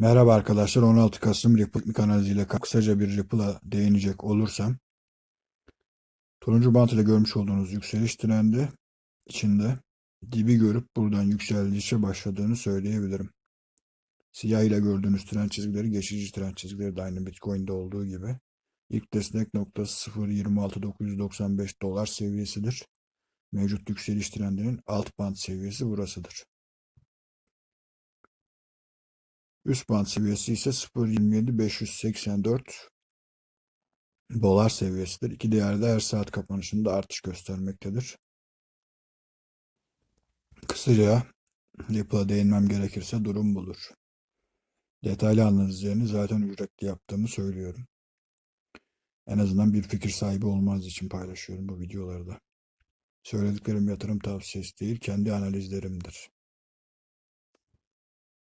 Merhaba arkadaşlar 16 Kasım Ripple'lik analiziyle kısaca bir Ripple'a değinecek olursam turuncu bant ile görmüş olduğunuz yükseliş trendi içinde dibi görüp buradan yükselişe başladığını söyleyebilirim. Siyah ile gördüğünüz trend çizgileri geçici trend çizgileri de aynı Bitcoin'de olduğu gibi. İlk destek noktası 0.26995 dolar seviyesidir. Mevcut yükseliş trendinin alt band seviyesi burasıdır. Üst band seviyesi ise 0.27584 dolar seviyesidir. İki değerde her saat kapanışında artış göstermektedir. Kısaca Ripple'a değinmem gerekirse durum budur. Detaylı analizlerini zaten ücretli yaptığımı söylüyorum. En azından bir fikir sahibi olmanız için paylaşıyorum bu videoları da. Söylediklerim yatırım tavsiyesi değil, kendi analizlerimdir.